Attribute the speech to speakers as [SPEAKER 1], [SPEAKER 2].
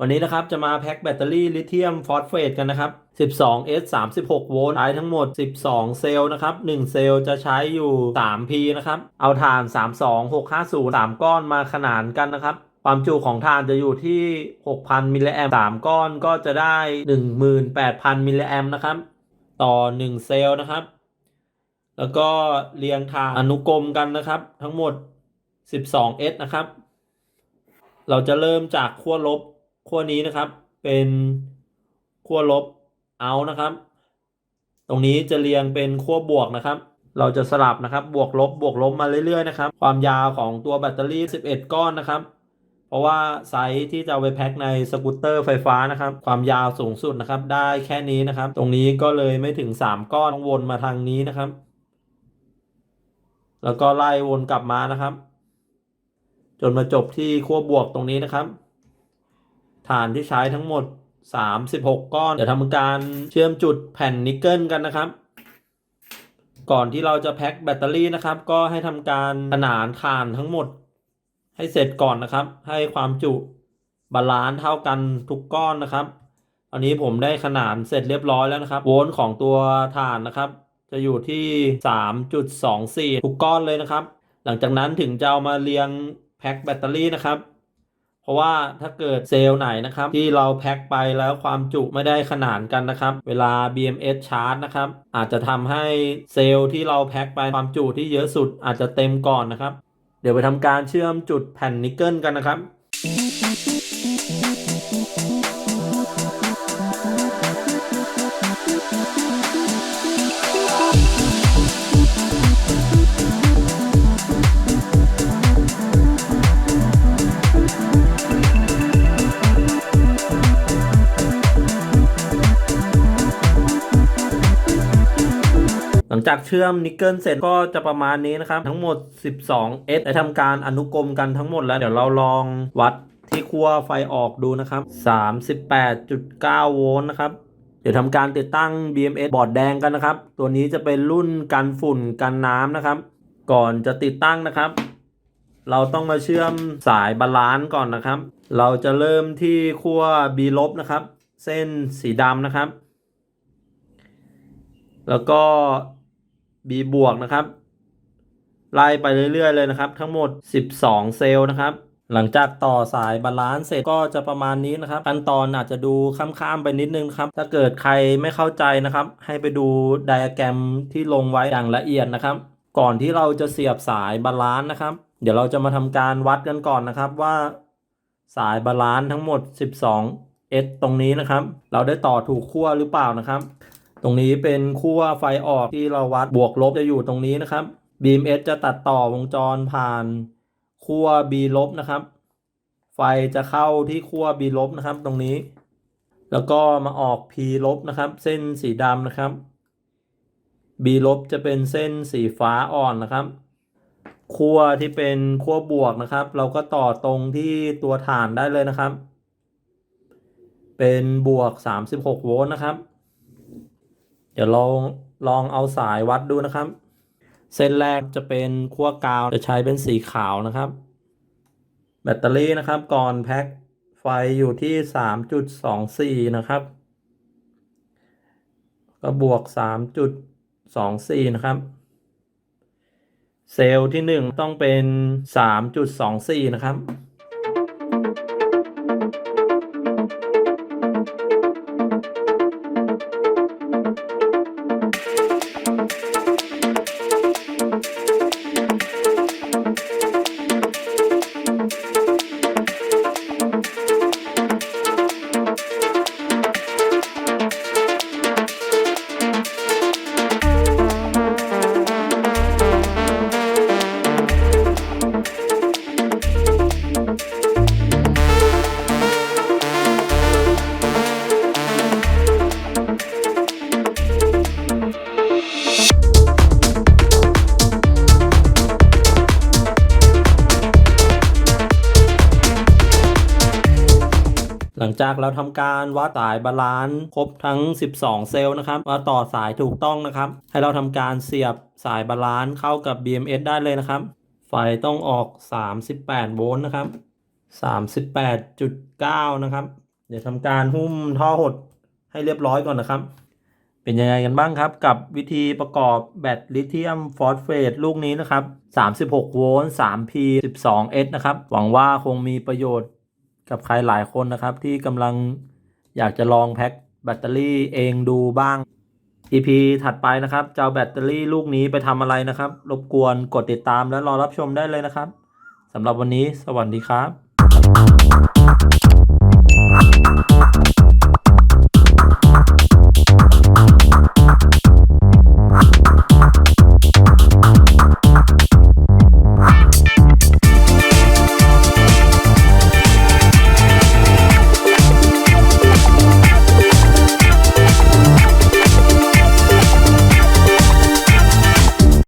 [SPEAKER 1] วันนี้นะครับจะมาแพ็คแบตเตอรี่ลิเธียมฟอสเฟตกันนะครับ 12S 36 โวลต์ใช้ทั้งหมด 12 เซลล์นะครับ 1 เซลล์จะใช้อยู่ 3P นะครับ เอาถ่าน 32650 3 ก้อนมาขนานกันนะครับ ความจุของถ่านจะอยู่ที่ 6,000 มิลลิแอมป์3ก้อนก็จะได้ 18,000 มิลลิแอมป์นะครับ ต่อ 1 เซลล์นะครับ แล้วก็เรียงทางอนุกรมกันนะครับ ทั้งหมด 12S นะครับ เราจะเริ่มจากขั้วลบ ขั้วนี้นะครับเป็นขั้วลบเอานะครับ ตรงนี้จะเรียงเป็นขั้วบวกนะครับ เราจะสลับนะครับ บวกลบบวกลบมาเรื่อยๆนะครับ ความยาวของตัวแบตเตอรี่ 11 ก้อนนะครับ เพราะว่าไซส์ที่จะเอาไปแพ็คในสกูตเตอร์ไฟฟ้านะครับ ความยาวสูงสุดนะครับ ได้แค่นี้นะครับ ตรงนี้ก็เลยไม่ถึง 3 ก้อนวนมาทางนี้นะครับ แล้วก็ไล่วนกลับมานะครับ จนมาจบที่ขั้วบวกตรงนี้นะครับ ฐานที่ใช้ทั้งหมด 36 ก้อน เดี๋ยวทำการเชื่อมจุดแผ่นนิกเกิลกันนะครับ ก่อนที่เราจะแพ็คแบตเตอรี่นะครับ ก็ให้ทำการขนานฐานทั้งหมด ให้เสร็จก่อนนะครับ ให้ความจุบาลานซ์เท่ากันทุกก้อนนะครับ อันนี้ผมได้ขนานเสร็จเรียบร้อยแล้วนะครับ โวลต์ของตัวฐานนะครับ จะอยู่ที่ 3.24 ทุกก้อนเลยนะครับ หลังจากนั้นถึงจะเอามาเรียงแพ็คแบตเตอรี่นะครับ เพราะว่าถ้าเกิดเซลล์ไหนนะครับ ที่เราแพ็คไปแล้วความจุไม่ได้ขนานกันนะครับ เวลา BMS ชาร์จนะครับ อาจจะทำให้เซลล์ที่เราแพ็คไปความจุที่เยอะสุดอาจจะเต็มก่อนนะครับ เดี๋ยวไปทำการเชื่อมจุดแผ่นนิกเกิลกันนะครับ จากเชื่อมนิกเกิลเสร็จก็จะประมาณนี้นะครับ ทั้งหมด 12 S ได้ทำการอนุกรมกันทั้งหมดแล้ว เดี๋ยวเราลองวัดที่ขั้วไฟออกดูนะครับ 38.9 โวลต์นะครับเดี๋ยวทำการติดตั้ง BMS บอร์ดแดงกันนะครับ ตัวนี้จะเป็นรุ่นกันฝุ่นกันน้ำนะครับ ก่อนจะติดตั้งนะครับ เราต้องมาเชื่อมสายบาลานซ์ก่อนนะครับ เราจะเริ่มที่ขั้ว B ลบนะครับ เส้นสีดำนะครับ แล้วก็ B บวกนะครับไล่ไปเรื่อยๆเลยนะครับ ทั้งหมด 12 เซลล์นะครับ หลังจากต่อสายบาลานซ์เสร็จก็จะประมาณนี้นะครับ ขั้นตอนอาจจะดูข้ามๆไปนิดนึงครับ ถ้าเกิดใครไม่เข้าใจนะครับ ให้ไปดูไดอะแกรมที่ลงไว้อย่างละเอียดนะครับ ก่อนที่เราจะเสียบสายบาลานซ์นะครับ เดี๋ยวเราจะมาทำการวัดกันก่อนนะครับว่าสายบาลานซ์ทั้งหมด 12 S ตรงนี้นะครับ เราได้ต่อถูกขั้วหรือเปล่านะครับ ตรงนี้เป็นขั้วไฟออกที่เราวัดบวกลบจะอยู่ตรงนี้นะครับ BMS จะตัดต่อวงจรผ่านขั้ว B ลบนะครับ ไฟจะเข้าที่ขั้ว B ลบนะครับ ตรงนี้ แล้วก็มาออก P ลบนะครับ เส้นสีดำนะครับ B ลบจะเป็นเส้นสีฟ้าอ่อนนะครับขั้วที่เป็นขั้วบวกนะครับ เราก็ต่อตรงที่ตัวฐานได้เลยนะครับ เป็นบวก 36 โวลต์นะครับ เดี๋ยวเราลองเอาสายวัดดูนะครับ เส้นแรกจะเป็นขั้วกาวจะใช้เป็นสีขาวนะครับ แบตเตอรี่นะครับก่อนแพ็คไฟอยู่ที่ 3.24 นะครับ ก็บวก 3.24 นะครับ เซลล์ที่ 1 ต้องเป็น 3.24 นะครับ ลังจากเราทำการวัดสายบาลานซ์ครบทั้ง 12 เซลล์นะครับว่าต่อสายถูกต้องนะครับ ให้เราทำการเสียบสายบาลานซ์เข้ากับ BMS ได้เลยนะครับ ไฟต้องออก 38 โวลต์นะครับ 38.9 นะครับ เดี๋ยวทำการหุ้มท่อหดให้เรียบร้อยก่อนนะครับ เป็นยังไงกันบ้างครับ กับวิธีประกอบแบตลิเธียมฟอสเฟตลูกนี้นะครับ 36 โวลต์ 3P 12S นะครับ หวังว่าคงมีประโยชน์ กับใครหลายคนนะครับที่กำลังอยากจะลองแพ็คแบตเตอรี่เองดูบ้าง EP ถัดไปนะครับจะเอาแบตเตอรี่ลูกนี้ไปทำอะไรนะครับ รบกวนกดติดตามและรอรับชมได้เลยนะครับสำหรับวันนี้สวัสดีครับ